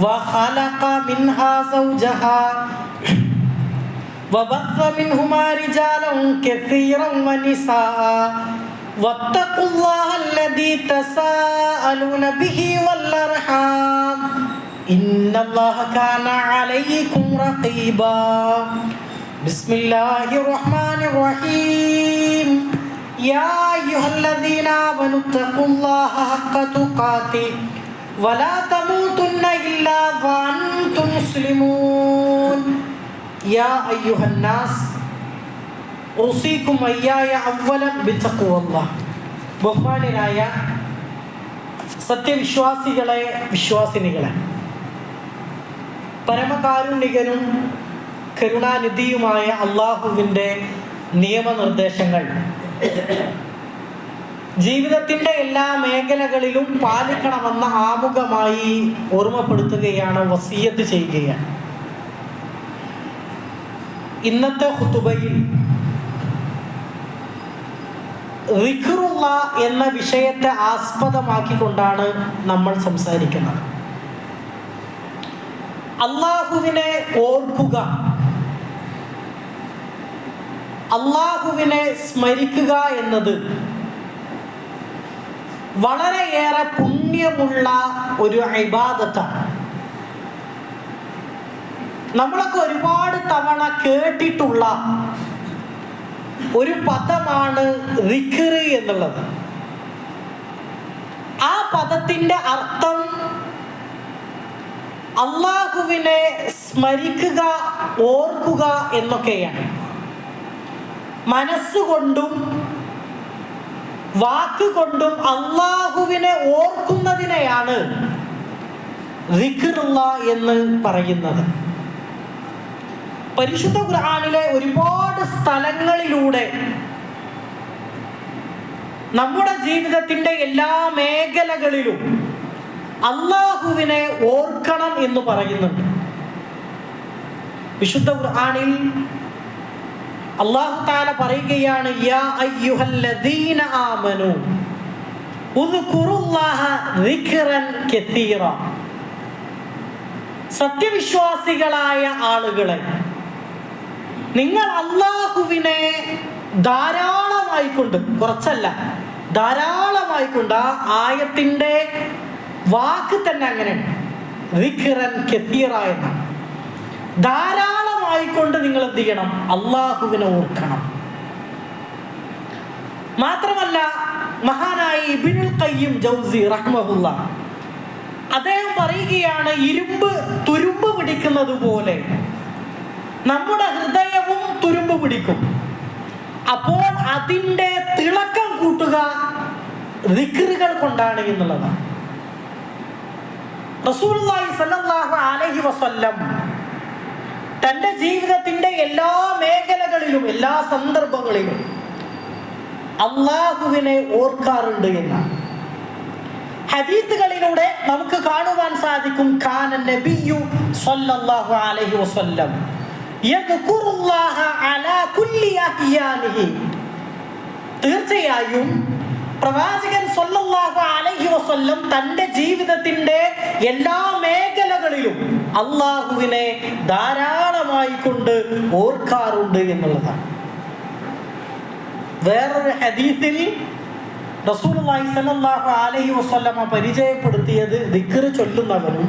وخلق منها زوجها وبث منهما رجالا كثيرا ونساء واتقوا الله الذي تساءلون به والأرحام. إن الله كان عليكم رقيبا. بسم الله الرحمن الرحيم. يا أيها الذين آمنوا اتقوا الله حق تقاته. ബഹുമാനരായ സത്യവിശ്വാസികളെ വിശ്വാസിനികളെ പരമകാരുണികനും കരുണാനിധിയുമായ അള്ളാഹുവിന്റെ നിയമനിർദ്ദേശങ്ങൾ. ജീവിതത്തിന്റെ എല്ലാ മേഖലകളിലും പാലിക്കണമെന്ന ആമുഖമായി ഓർമ്മപ്പെടുത്തുകയാണ് വസീയത്ത് ചെയ്യുകയാണ്. ഇന്നത്തെ ഹുത്തുബയിൽ എന്ന വിഷയത്തെ ആസ്പദമാക്കിക്കൊണ്ടാണ് നമ്മൾ സംസാരിക്കുന്നത്. അള്ളാഹുവിനെ ഓർക്കുക. അള്ളാഹുവിനെ സ്മരിക്കുക എന്നത് വളരെയേറെ പുണ്യമുള്ള ഒരു ഇബാദത്താണ്. നമ്മളൊക്കെ ഒരുപാട് തവണ കേട്ടിട്ടുള്ള ഒരു പദമാണ് റിഖറ് എന്നുള്ളത്. ആ പദത്തിന്റെ അർത്ഥം അള്ളാഹുവിനെ സ്മരിക്കുക ഓർക്കുക എന്നൊക്കെയാണ്. മനസ്സുകൊണ്ടും വാക്കുകൊണ്ടും അള്ളാഹുവിനെ ഓർക്കുന്നതിനെയാണ് എന്ന് പറയുന്നത്. പരിശുദ്ധ ഖുർആാനിലെ ഒരുപാട് സ്ഥലങ്ങളിലൂടെ നമ്മുടെ ജീവിതത്തിന്റെ എല്ലാ മേഖലകളിലും അള്ളാഹുവിനെ ഓർക്കണം എന്ന് പറയുന്നുണ്ട്. വിശുദ്ധ ഖുർആാനിൽ അള്ളാഹു താല പറയുകയാണ് യാ അയ്യുഹല്ലദീന സത്യവിശ്വാസികളായ ആളുകളെ നിങ്ങൾ അള്ളാഹുവിനെ ധാരാളമായിക്കൊണ്ട് കുറച്ചല്ല ധാരാളമായിക്കൊണ്ട് ആ ആയത്തിന്റെ വാക്ക് തന്നെ അങ്ങനെയാണ് എന്നാണ് ധാരാളമായിക്കൊണ്ട് നിങ്ങൾ എന്ത് ചെയ്യണം അള്ളാഹുവിനെ ഓർക്കണം. മാത്രമല്ല മഹാനായ ഇബിനുൽ കയ്യും ജൗസി റഹ്മഹുല്ല അദ്ദേഹം പറയുകയാണ് ഇരുമ്പ് തുരുമ്പ് പിടിക്കുന്നത് പോലെ. നമ്മുടെ ഹൃദയവും തുരുമ്പ് പിടിക്കും. അപ്പോൾ അതിന്റെ തിളക്കം കൂട്ടുക ദിക്റുകൾ കൊണ്ടാണ് എന്നുള്ളതാണ്. റസൂൽ അലഹി വസല്ലം തന്റെ ജീവിതത്തിന്റെ എല്ലാ മേഖലകളിലും എല്ലാ സന്ദർഭങ്ങളിലും അള്ളാഹുവിനെ ഓർക്കാറുണ്ട് എന്നാണ്. ഹദീത്തുകളിലൂടെ നമുക്ക് കാണുവാൻ സാധിക്കും ഖാന നബിയു സ്വല്ലല്ലാഹു അലൈഹി വസല്ലം യദ്കുറുല്ലാഹ അലാ കുല്ലി അഹ്യാനിഹി. തീർച്ചയായും പ്രവാചകൻ വസല്ലം തന്റെ ജീവിതത്തിന്റെ എല്ലാ മേഖലകളിലും അള്ളാഹുവിനെ ധാരാളമായി കൊണ്ട് ഓർക്കാറുണ്ട് എന്നുള്ളതാണ്. വേറൊരു ഹദീസിൽ പരിചയപ്പെടുത്തിയത് ദിക്ർ ചൊല്ലുന്നവനും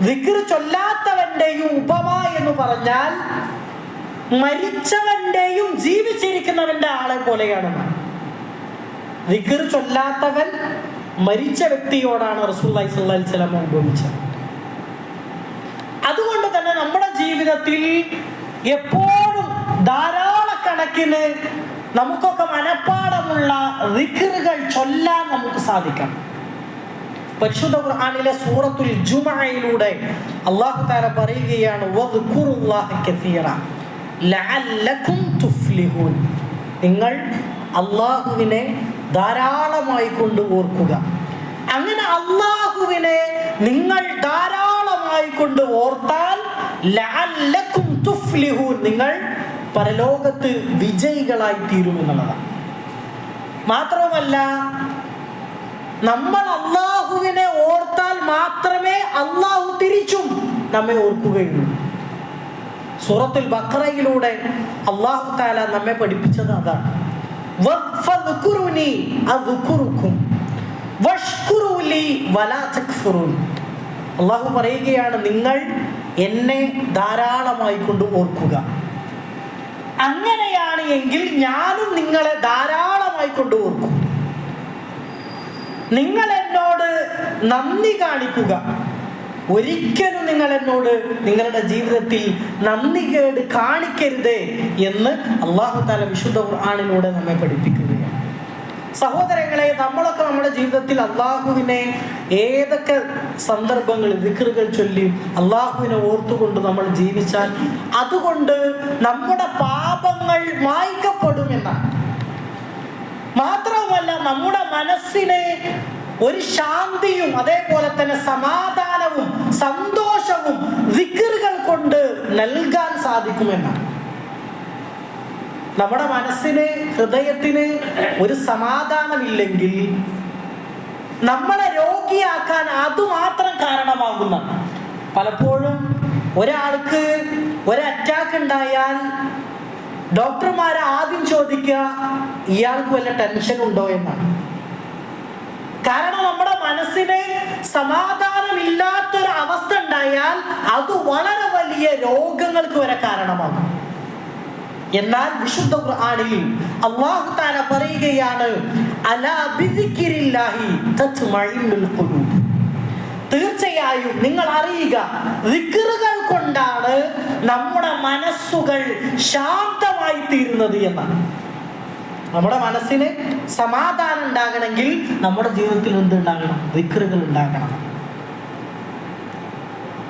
ദിക്ർ ചൊല്ലാത്തവന്റെയും ഉപമ എന്ന് പറഞ്ഞാൽ മരിച്ചവന്റെയും ജീവിച്ചിരിക്കുന്നവന്റെ ആളെ പോലെയാണ്. ദിക്ർ ചൊല്ലാത്തവൻ മരിച്ച വ്യക്തിയോടാണ് അലൈഹി വസല്ലമ ഉപമിച്ചത് അതുകൊണ്ട് തന്നെ നമ്മുടെ ജീവിതത്തിൽ എപ്പോഴും ധാരാളക്കണക്കിന് നമുക്കൊക്കെ മനഃപ്പാടമുള്ള റിക്കറുകൾ ചൊല്ലാൻ നമുക്ക് സാധിക്കണം. പരിശുദ്ധ ഖുർആനിലെ സൂറത്തുൽ ജുമായിലൂടെ അള്ളാഹു താര പറയുകയാണ് നിങ്ങൾ അള്ളാഹുവിനെ ധാരാളമായി കൊണ്ട് ഓർക്കുക അങ്ങനെ അള്ളാഹുവിനെ നിങ്ങൾ ധാരാളമായി കൊണ്ട് ഓർത്താൽ നിങ്ങൾ പരലോകത്ത് വിജയികളായി തീരുമെന്നുള്ളതാണ് മാത്രവുമല്ല നമ്മൾ അള്ളാഹുവിനെ ഓർത്താൽ മാത്രമേ അള്ളാഹു തിരിച്ചും നമ്മെ ഓർക്കുകയുള്ളൂ. സൂറത്തുൽ ബക്രയിലൂടെ അള്ളാഹു താല നമ്മെ പഠിപ്പിച്ചത് അതാണ്. അള്ളാഹു പറയുകയാണ് നിങ്ങൾ എന്നെ ധാരാളമായി കൊണ്ട് ഓർക്കുക. അങ്ങനെയാണ് എങ്കിൽ ഞാനും നിങ്ങളെ ധാരാളമായി കൊണ്ട് ഓർക്കും. നിങ്ങൾ എന്നോട് നന്ദി കാണിക്കുക. ഒരിക്കലും നിങ്ങൾ എന്നോട് നിങ്ങളുടെ ജീവിതത്തിൽ നന്ദി കേട് കാണിക്കരുതേ എന്ന് അള്ളാഹു താല വിശുദ്ധ ഖുർആാനിലൂടെ നമ്മെ പഠിപ്പിക്കുകയാണ്. സഹോദരങ്ങളെ നമ്മളൊക്കെ നമ്മുടെ ജീവിതത്തിൽ അള്ളാഹുവിനെ ഏതൊക്കെ സന്ദർഭങ്ങളിൽ വിക്രുകൾ ചൊല്ലി അള്ളാഹുവിനെ ഓർത്തുകൊണ്ട് നമ്മൾ ജീവിച്ചാൽ അതുകൊണ്ട് നമ്മുടെ പാപങ്ങൾ മായ്ക്കപ്പെടുമെന്നാണ് മാത്രവുമല്ല നമ്മുടെ മനസ്സിനെ ഒരു ശാന്തിയും അതേപോലെ തന്നെ സമാധാനവും സന്തോഷവും വിക്രുകൾ കൊണ്ട് നൽകാൻ സാധിക്കുമെന്നാണ്. നമ്മുടെ മനസ്സിന് ഹൃദയത്തിന് ഒരു സമാധാനമില്ലെങ്കിൽ നമ്മളെ രോഗിയാക്കാൻ അതുമാത്രം കാരണമാകുന്ന പലപ്പോഴും ഒരാൾക്ക് ഒരു അറ്റാക്ക് ഉണ്ടായാൽ ഡോക്ടർമാരെ ആദ്യം ചോദിക്കുക ഇയാൾക്ക് വല്ല ടെൻഷൻ ഉണ്ടോ? എന്നാണ്. കാരണം നമ്മുടെ മനസ്സിന് സമാധാനമില്ലാത്തൊരു അവസ്ഥ ഉണ്ടായാൽ അത് വളരെ വലിയ രോഗങ്ങൾക്ക് വരെ കാരണമാകും. എന്നാൽ വിശുദ്ധ ഖുർആനിൽ അല്ലാഹു തആല പറയുകയാണ് തീർച്ചയായും നിങ്ങൾ അറിയുക വിക്റുകൾ കൊണ്ടാണ് നമ്മുടെ മനസ്സുകൾ ശാന്തമായി തീരുന്നത് എന്നാണ്. നമ്മുടെ മനസ്സിന് സമാധാനം ഉണ്ടാകണമെങ്കിൽ നമ്മുടെ ജീവിതത്തിൽ എന്ത് ഉണ്ടാകണം? വിക്രുകൾ ഉണ്ടാകണം.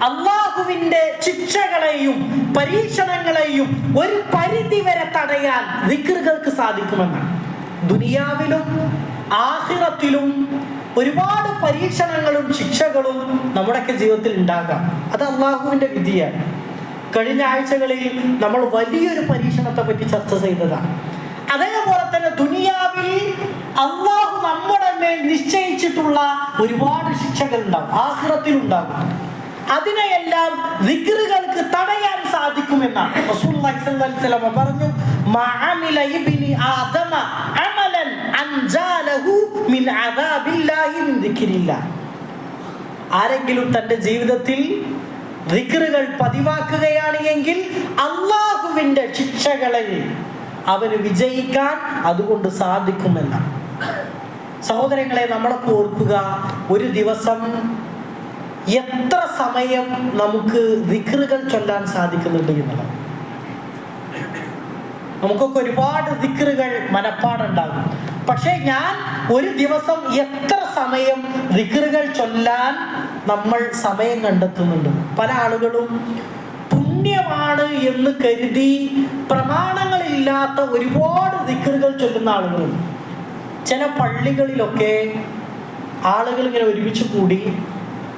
അള്ളാഹുവിന്റെ ശിക്ഷകളെയും പരീക്ഷണങ്ങളെയും ഒരു പരിധി വരെ തടയാൻ വിക്രുകൾക്ക് സാധിക്കുമെന്നാണ്. ദുനിയാവിലും ആഹിറത്തിലും ഒരുപാട് പരീക്ഷണങ്ങളും ശിക്ഷകളും നമ്മുടെയൊക്കെ ജീവിതത്തിൽ ഉണ്ടാകാം. അത് അള്ളാഹുവിന്റെ വിധിയാണ്. കഴിഞ്ഞ ആഴ്ചകളിൽ നമ്മൾ വലിയൊരു പരീക്ഷണത്തെ പറ്റി ചർച്ച ചെയ്തതാണ് അതേപോലെ തന്നെ ദുനിയാവിൽ അള്ളാഹു നമ്മുടെ മേൽ നിശ്ചയിച്ചിട്ടുള്ള ഒരുപാട് ശിക്ഷകൾ ഉണ്ടാകും ആഹ്റത്തിൽ ഉണ്ടാകും അതിനെയെല്ലാം വിക്രുകൾക്ക് തടയാൻ സാധിക്കുമെന്നാണ് പറഞ്ഞു ആരെങ്കിലും തന്റെ ജീവിതത്തിൽ ദിക്റുകൾ പതിവാക്കുകയാണ് എങ്കിൽ അള്ളാഹുവിന്റെ ശിക്ഷകളിൽ അവന് വിജയിക്കാൻ അതുകൊണ്ട് സാധിക്കുമെന്നാണ്. സഹോദരങ്ങളെ നമ്മളൊക്കെ ഓർക്കുക ഒരു ദിവസം എത്ര സമയം നമുക്ക് ദിക്റുകൾ ചൊല്ലാൻ സാധിക്കുന്നുണ്ട് എന്നുള്ളത്. നമുക്കൊക്കെ ഒരുപാട് ദിക്റുകൾ മനപ്പാടുണ്ടാകും. പക്ഷേ ഞാൻ ഒരു ദിവസം എത്ര സമയം ദിക്റുകൾ ചൊല്ലാൻ നമ്മൾ സമയം കണ്ടെത്തുന്നുണ്ട്? പല ആളുകളും പുണ്യമാണ് എന്ന് കരുതി പ്രമാണങ്ങളില്ലാത്ത ഒരുപാട് ദിക്റുകൾ ചൊല്ലുന്ന ആളുകളുണ്ട്. ചില പള്ളികളിലൊക്കെ ആളുകൾ ഇങ്ങനെ ഒരുമിച്ച് കൂടി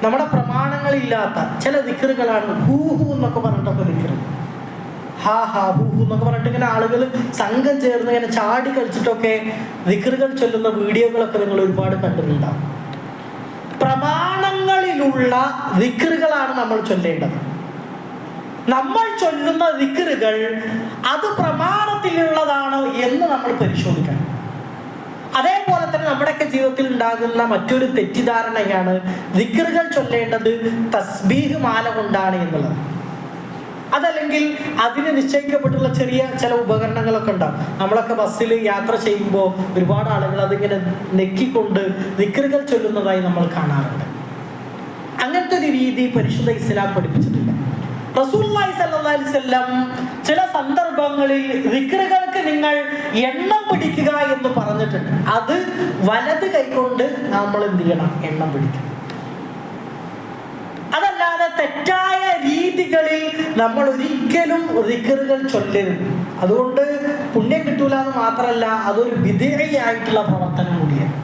നമ്മുടെ പ്രമാണങ്ങളില്ലാത്ത ചില ദിക്കറുകളാണ് ഹൂഹു എന്നൊക്കെ പറഞ്ഞിട്ടൊക്കെ ദിക്കറ് ഹാ ഹാ ഹൂ ഹൂ എന്നൊക്കെ പറഞ്ഞിട്ട് ഇങ്ങനെ ആളുകൾ സംഘം ചേർന്ന് ഇങ്ങനെ ചാടി കളിച്ചിട്ടൊക്കെ ദിക്കറുകൾ ചൊല്ലുന്ന വീഡിയോകളൊക്കെ നിങ്ങൾ ഒരുപാട് കണ്ടിട്ടുണ്ടാവും. പ്രമാണങ്ങളിലുള്ള ദിക്കറുകളാണ് നമ്മൾ ചൊല്ലേണ്ടത്. നമ്മൾ ചൊല്ലുന്ന ദിക്കറുകൾ അത് പ്രമാണത്തിലുള്ളതാണോ എന്ന് നമ്മൾ പരിശോധിക്കണം. അതേപോലെ തന്നെ നമ്മുടെയൊക്കെ ജീവിതത്തിൽ ഉണ്ടാകുന്ന മറ്റൊരു തെറ്റിദ്ധാരണയാണ് ദിക്കറുകൾ ചൊല്ലേണ്ടത് തസ്ബീഹ് മാല കൊണ്ടാണ് എന്നുള്ളത്. അതല്ലെങ്കിൽ അതിന് നിശ്ചയിക്കപ്പെട്ടുള്ള ചെറിയ ചില ഉപകരണങ്ങളൊക്കെ ഉണ്ടാവും. നമ്മളൊക്കെ ബസ്സിൽ യാത്ര ചെയ്യുമ്പോൾ ഒരുപാട് ആളുകൾ അതിങ്ങനെ നെക്കിക്കൊണ്ട് ദിക്കറുകൾ ചൊല്ലുന്നതായി നമ്മൾ കാണാറുണ്ട്. അങ്ങനത്തെ ഒരു രീതി പരിശുദ്ധ ഇസ്ലാം പഠിപ്പിച്ചിട്ടില്ല ചില സന്ദർഭങ്ങളിൽ വിക്രകൾക്ക് നിങ്ങൾ എണ്ണം പിടിക്കുക എന്ന് പറഞ്ഞിട്ടുണ്ട്. അത് വലത് കൈകൊണ്ട് നമ്മൾ എന്ത് ചെയ്യണം? എണ്ണം പിടിക്കണം. അതല്ലാതെ തെറ്റായ രീതികളിൽ നമ്മൾ ഒരിക്കലും റിക്കറുകൾ ചൊല്ലരുത്. അതുകൊണ്ട് പുണ്യം കിട്ടൂല എന്ന് മാത്രമല്ല അതൊരു വിധേയയായിട്ടുള്ള പ്രവർത്തനം കൂടിയാണ്.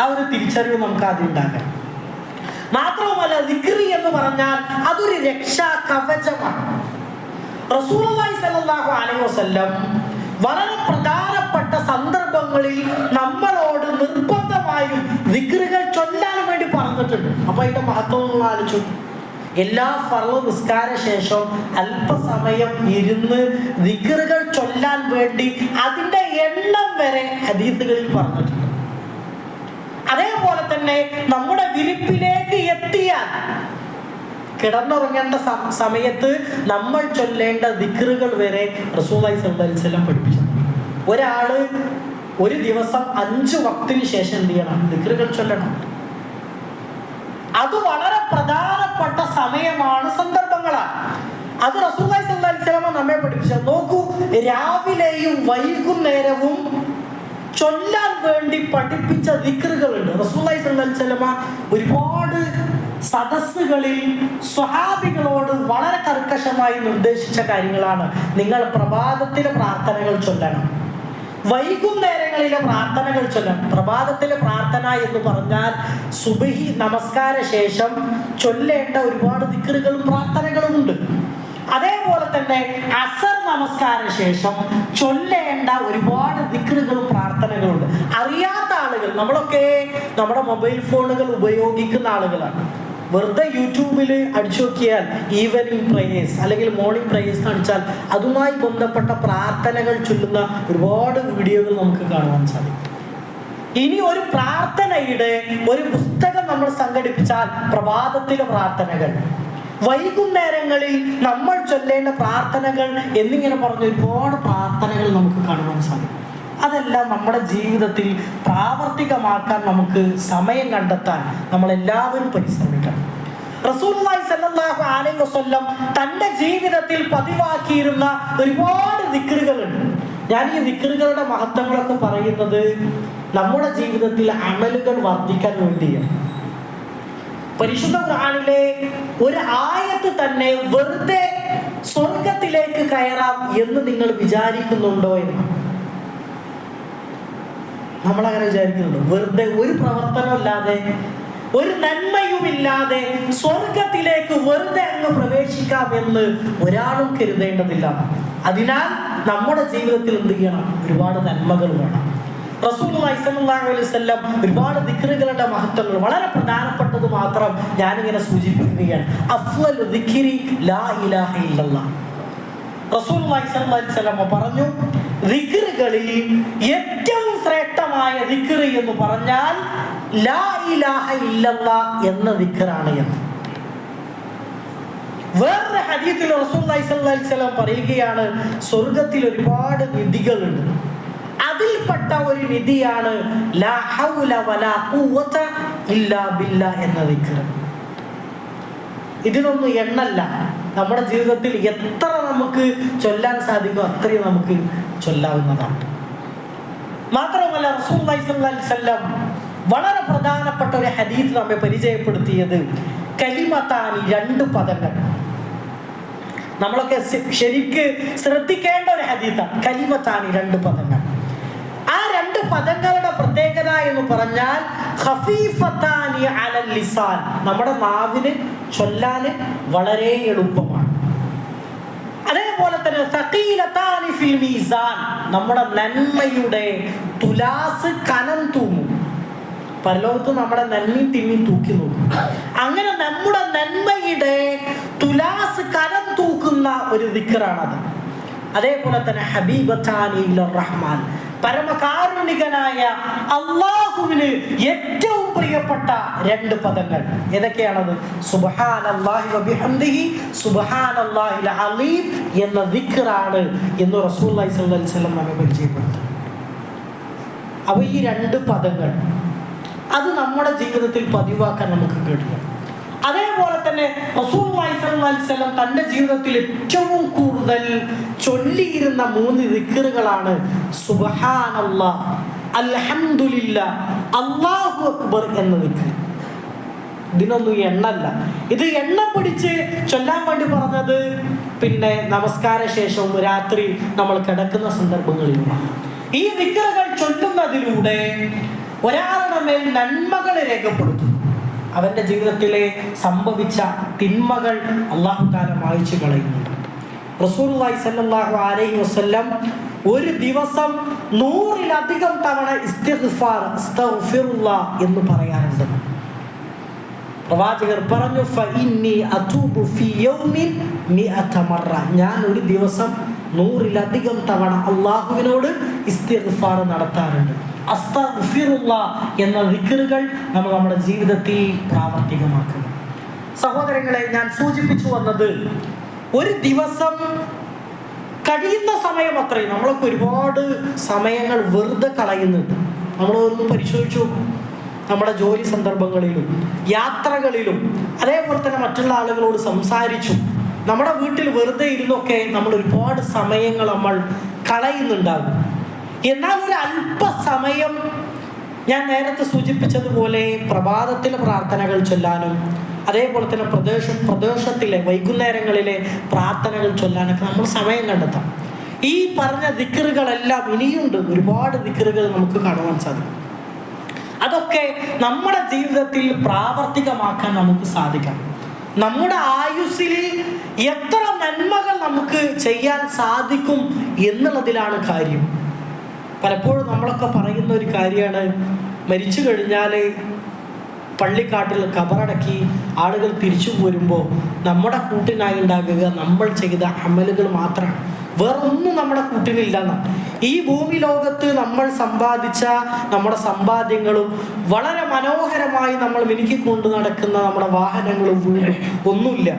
ആ ഒരു തിരിച്ചറിവ് നമുക്ക് ആദ്യം ഉണ്ടാക്കണം മാത്രവുമല്ല ദിക്രി എന്ന് പറഞ്ഞാൽ അതൊരു രക്ഷാ കവചമാണ് റസൂലുള്ളാഹി സ്വല്ലല്ലാഹു അലൈഹി വസല്ലം വളരെ പ്രധാനപ്പെട്ട സന്ദർഭങ്ങളിൽ നമ്മളോട് നിർബന്ധമായും ദിക്റുകൾ ചൊല്ലാൻ വേണ്ടി പറഞ്ഞിട്ടുണ്ട്. അപ്പൊ അതിന്റെ മഹത്വം നമ്മൾ ആലോചിച്ചു. എല്ലാ ഫർൾ നിസ്കാര ശേഷം അല്പസമയം ഇരുന്ന് ദിക്റുകൾ ചൊല്ലാൻ വേണ്ടി അതിന്റെ എണ്ണം വരെ ഹദീസുകളിൽ പറഞ്ഞിട്ടുണ്ട്. അതേപോലെ തന്നെ നമ്മുടെ വിരിപ്പിലേക്ക് എത്തിയാൽ കിടന്നുറങ്ങേണ്ട സമയത്ത് നമ്മൾ ചൊല്ലേണ്ട ദിക്റുകൾ വരെ റസൂലായി സല്ലാസ്ലം പഠിപ്പിച്ചു. ഒരാൾ ഒരു ദിവസം അഞ്ച് വക്തിന് ശേഷം എന്ത് ചെയ്യണം? ദിക്റുകൾ ചൊല്ലണം. അത് വളരെ പ്രധാനപ്പെട്ട സമയമാണ് സന്ദർഭങ്ങളാണ്. അത് റസൂലായി സല്ലാസ്ലമ നമ്മെ പഠിപ്പിച്ചത്. നോക്കൂ രാവിലെയും വൈകുന്നേരവും ചൊല്ലാൻ വേണ്ടി പഠിപ്പിച്ച ദിക്റുകളുണ്ട്. റസൂലായി സല്ലല്ലാഹു ഒരുപാട് സദസ്സുകളിൽ സ്വഹാബികളോട് വളരെ കർക്കശമായി നിർദ്ദേശിച്ച കാര്യങ്ങളാണ്. നിങ്ങൾ പ്രഭാതത്തിലെ പ്രാർത്ഥനകൾ ചൊല്ലണം. വൈകുന്നേരങ്ങളിലെ പ്രാർത്ഥനകൾ ചൊല്ലണം. പ്രഭാതത്തിലെ പ്രാർത്ഥന എന്ന് പറഞ്ഞാൽ സുബഹി നമസ്കാര ശേഷം ചൊല്ലേണ്ട ഒരുപാട് ദിക്കറുകളും പ്രാർത്ഥനകളും ഉണ്ട്. അതേപോലെ തന്നെ അസർ നമസ്കാര ശേഷം ചൊല്ലേണ്ട ഒരുപാട് ദിക്കറുകളും പ്രാർത്ഥനകളുണ്ട് അറിയാത്ത ആളുകൾ നമ്മളൊക്കെ നമ്മുടെ മൊബൈൽ ഫോണുകൾ ഉപയോഗിക്കുന്ന ആളുകളാണ്. വെറുതെ യൂട്യൂബിൽ അടിച്ചു നോക്കിയാൽ ഈവനിങ് പ്രേയേഴ്സ് അല്ലെങ്കിൽ മോർണിംഗ് പ്രേയേഴ്സ് കാണിച്ചാൽ അതുമായി ബന്ധപ്പെട്ട പ്രാർത്ഥനകൾ ചൊല്ലുന്ന ഒരുപാട് വീഡിയോകൾ നമുക്ക് കാണുവാൻ സാധിക്കും. ഇനി ഒരു പ്രാർത്ഥനയുടെ ഒരു പുസ്തകം നമ്മൾ സംഘടിപ്പിച്ചാൽ പ്രഭാതത്തിലെ പ്രാർത്ഥനകൾ. വൈകുന്നേരങ്ങളിൽ നമ്മൾ ചൊല്ലേണ്ട പ്രാർത്ഥനകൾ എന്നിങ്ങനെ പറഞ്ഞ ഒരുപാട് പ്രാർത്ഥനകൾ നമുക്ക് കാണുവാൻ സാധിക്കും. അതെല്ലാം നമ്മുടെ ജീവിതത്തിൽ പ്രാവർത്തികമാക്കാൻ നമുക്ക് സമയം കണ്ടെത്താൻ നമ്മൾ എല്ലാവരും പരിശ്രമിക്കണം വസല്ലം തന്റെ ജീവിതത്തിൽ പതിവാക്കിയിരുന്ന ഒരുപാട് നിക്കറുകളുണ്ട് ഞാൻ ഈ നിക്കറുകളുടെ മഹത്വങ്ങളൊക്കെ പറയുന്നത് നമ്മുടെ ജീവിതത്തിൽ അമലുകൾ വർദ്ധിക്കാൻ വേണ്ടിയാണ്. പരിശുദ്ധ ഖുർആനിലെ ഒരു ആയത്ത് തന്നെ വെറുതെ സ്വർഗത്തിലേക്ക് കയറാം എന്ന് നിങ്ങൾ വിചാരിക്കുന്നുണ്ടോ എന്ന്? നമ്മൾ അങ്ങനെ വിചാരിക്കുന്നുണ്ടോ. വെറുതെ ഒരു പ്രവർത്തനമില്ലാതെ ഒരു നന്മയുമില്ലാതെ സ്വർഗത്തിലേക്ക് വെറുതെ അങ്ങ് പ്രവേശിക്കാം എന്ന് ഒരാളും കരുതേണ്ടതില്ല. അതിനാൽ നമ്മുടെ ജീവിതത്തിൽ എന്ത് ചെയ്യണം? ഒരുപാട് നന്മകൾ വേണം. വസല്ലം ഒരുപാട് ദിക്റുകളുടെ മഹത്വങ്ങൾ വളരെ പ്രധാനപ്പെട്ടത് മാത്രം ഞാനിങ്ങനെ സൂചിപ്പിക്കുകയാണ്. അഫ്വൽ ലാ ഇലാഹ ഇല്ലല്ലാഹ്. വസല്ലം പറഞ്ഞു ദിക്റുകളിൽ ഏറ്റവും ശ്രേഷ്ഠമായ ദിക്റ് എന്ന് പറഞ്ഞാൽ ലാ ഇലാഹ ഇല്ലല്ല എന്ന ദിക്റാണ് എന്ന്. വേറൊരു സ്വല്ലല്ലാഹു അലൈഹി വസല്ലം പറയുകയാണ് സ്വർഗത്തിൽ ഒരുപാട് നിധികളുണ്ട്. അതിൽപ്പെട്ട ഒരു നിധിയാണ് ഇതിനൊന്നും എണ്ണല്ല. നമ്മുടെ ജീവിതത്തിൽ എത്ര നമുക്ക് ചൊല്ലാൻ സാധിക്കും അത്രയും നമുക്ക് ചൊല്ലാവുന്നതാണ്. മാത്രമല്ല വസല്ലം വളരെ പ്രധാനപ്പെട്ട ഒരു ഹദീസ് നമ്മെ പരിചയപ്പെടുത്തിയത് കലിമത്താനി രണ്ട് പദങ്ങൾ. നമ്മളൊക്കെ ശരിക്ക് ശ്രദ്ധിക്കേണ്ട ഒരു ഹദീസാണ് കലിമത്താനി രണ്ട് പദങ്ങൾ. ആ രണ്ട് പദങ്ങളുടെ പ്രത്യേകത എന്ന് പറഞ്ഞാൽ നമ്മുടെ നാവിന് ചൊല്ലാന് വളരെ എളുപ്പമാണ്. അതേപോലെ തന്നെ നമ്മുടെ നന്മയുടെ തുലാസ് കനം തൂങ്ങും. പരലോകത്ത് നമ്മുടെ നന്മയും തിന്മയും തൂക്കി നോക്കും. അങ്ങനെ നമ്മുടെ നന്മയുടെ തുലാസ് കനം തൂക്കുന്ന ഒരു ദിക്കറാണത്. അതേപോലെ തന്നെ ഇലർ റഹ്മാൻ പരമകാരുണികനായ അള്ളാഹുവിന് ഏറ്റവും പ്രിയപ്പെട്ട രണ്ട് പദങ്ങൾ. ഏതൊക്കെയാണത്? സുബ്ഹാനല്ലാഹി സുബ്ഹാനല്ലാഹിൽ അലീം എന്ന ദിക്റാണ് എന്ന് റസൂൽ വസല്ലം നമ്മെ പരിചയപ്പെടുത്തും അപ്പോൾ ഈ രണ്ട് പദങ്ങൾ. അത് നമ്മുടെ ജീവിതത്തിൽ പതിവാക്കാൻ നമുക്ക് കഴിയും. അതേപോലെ തന്നെ തന്റെ ജീവിതത്തിൽ ഏറ്റവും കൂടുതൽ ചൊല്ലിയിരുന്ന മൂന്ന് അൽഹംദുലില്ലാ അല്ലാഹു അക്ബർ എന്ന ദിക്കർ ഇതിനൊന്നും എണ്ണല്ല. ഇത് എണ്ണ പിടിച്ച് ചൊല്ലാൻ വേണ്ടി പറഞ്ഞത് പിന്നെ നമസ്കാര ശേഷവും രാത്രി നമ്മൾ കിടക്കുന്ന സന്ദർഭങ്ങളിലുമാണ്. ഈ വിഗ്രഹങ്ങൾ ചൊല്ലുന്നതിലൂടെ ഒരാളുടെ മേൽ നന്മകൾ രേഖപ്പെടുത്തും അവന്റെ ജീവിതത്തിലെ സംഭവിച്ച തിന്മകൾ അള്ളാഹു താല മായ്ച്ചു കളയുന്നുണ്ട്. റസൂലുള്ളാഹി സല്ലാഹു അലൈഹി വസ്ല്ലം ഒരു ദിവസം നൂറിലധികം തവണ ഇസ്തിഗ്ഫാർ എന്ന് പറയാറുണ്ട്. പ്രവാചകർ പറഞ്ഞു "ഫഇന്നി അതൂബു ഫീ യൗമിൻ മിഅത ഞാൻ ഒരു ദിവസം നൂറിലധികം തവണ അള്ളാഹുവിനോട് ഇസ്തിഗ്ഫാർ നടത്താറുണ്ട്. അസ്തഗ്ഫിറുല്ലാ എന്ന വിക്കറുകൾ നമ്മൾ നമ്മുടെ ജീവിതത്തിൽ പ്രാവർത്തികമാക്കുക സഹോദരങ്ങളെ ഞാൻ സൂചിപ്പിച്ചു വന്നത് ഒരു ദിവസം കഴിയുന്ന സമയം അത്രയും നമ്മളൊക്കെ ഒരുപാട് സമയങ്ങൾ വെറുതെ കളയുന്നുണ്ട്. നമ്മൾ ഒന്ന് പരിശോധിച്ചു നമ്മുടെ ജോലി സന്ദർഭങ്ങളിലും യാത്രകളിലും അതേപോലെ തന്നെ മറ്റുള്ള ആളുകളോട് സംസാരിച്ചു. നമ്മുടെ വീട്ടിൽ വെറുതെ ഇരുന്നൊക്കെ നമ്മൾ ഒരുപാട് സമയങ്ങൾ നമ്മൾ കളയുന്നുണ്ടാകും. എന്നാൽ ഒരു അല്പസമയം ഞാൻ നേരത്തെ സൂചിപ്പിച്ചതുപോലെ പ്രഭാതത്തിലെ പ്രാർത്ഥനകൾ ചൊല്ലാനും അതേപോലെ തന്നെ പ്രദേശ പ്രദേശത്തിലെ വൈകുന്നേരങ്ങളിലെ പ്രാർത്ഥനകൾ ചൊല്ലാനൊക്കെ നമ്മൾ സമയം കണ്ടെത്താം. ഈ പറഞ്ഞ ദിക്കറുകളെല്ലാം ഇനിയുണ്ട്. ഒരുപാട് ദിക്കറുകൾ നമുക്ക് കാണുവാൻ സാധിക്കും. അതൊക്കെ നമ്മുടെ ജീവിതത്തിൽ പ്രാവർത്തികമാക്കാൻ നമുക്ക് സാധിക്കാം. നമ്മുടെ ആയുസ്സിൽ എത്ര നന്മകൾ നമുക്ക് ചെയ്യാൻ സാധിക്കും എന്നുള്ളതിലാണ് കാര്യം. പലപ്പോഴും നമ്മളൊക്കെ പറയുന്ന ഒരു കാര്യമാണ് മരിച്ചു കഴിഞ്ഞാൽ പള്ളിക്കാട്ടിൽ കബറടക്കി ആളുകൾ തിരിച്ചു പോരുമ്പോൾ നമ്മുടെ കൂട്ടിനായി ഉണ്ടാകുക നമ്മൾ ചെയ്ത അമലുകൾ മാത്രമാണ്. വേറൊന്നും നമ്മുടെ കൂട്ടിനില്ലെന്ന ഈ ഭൂമി ലോകത്ത് നമ്മൾ സമ്പാദിച്ച നമ്മുടെ സമ്പാദ്യങ്ങളും വളരെ മനോഹരമായി നമ്മൾ മിനുക്കിക്കൊണ്ട് നടക്കുന്ന നമ്മുടെ വാഹനങ്ങളും വീടും ഒന്നുമില്ല.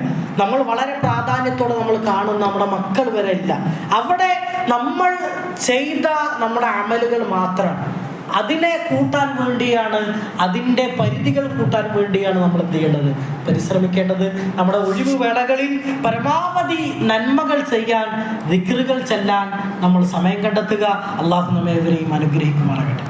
നമ്മൾ വളരെ പ്രാധാന്യത്തോടെ നമ്മൾ കാണുന്ന നമ്മുടെ മക്കൾ വരെ ഇല്ല. അവിടെ നമ്മൾ ചെയ്ത നമ്മുടെ അമലുകൾ മാത്രമാണ് അതിനെ കൂട്ടാൻ വേണ്ടിയാണ് അതിന്റെ പരിധികൾ കൂട്ടാൻ വേണ്ടിയാണ് നമ്മൾ എന്ത് ചെയ്യേണ്ടത്? പരിശ്രമിക്കേണ്ടത്. നമ്മുടെ ഒഴിവ് വേളകളിൽ പരമാവധി നന്മകൾ ചെയ്യാൻ ദിക്റുകൾ ചെല്ലാൻ നമ്മൾ സമയം കണ്ടെത്തുക. അള്ളാഹു നമ്മെ ഇവരെയും അനുഗ്രഹിക്കുമാറാകട്ടെ.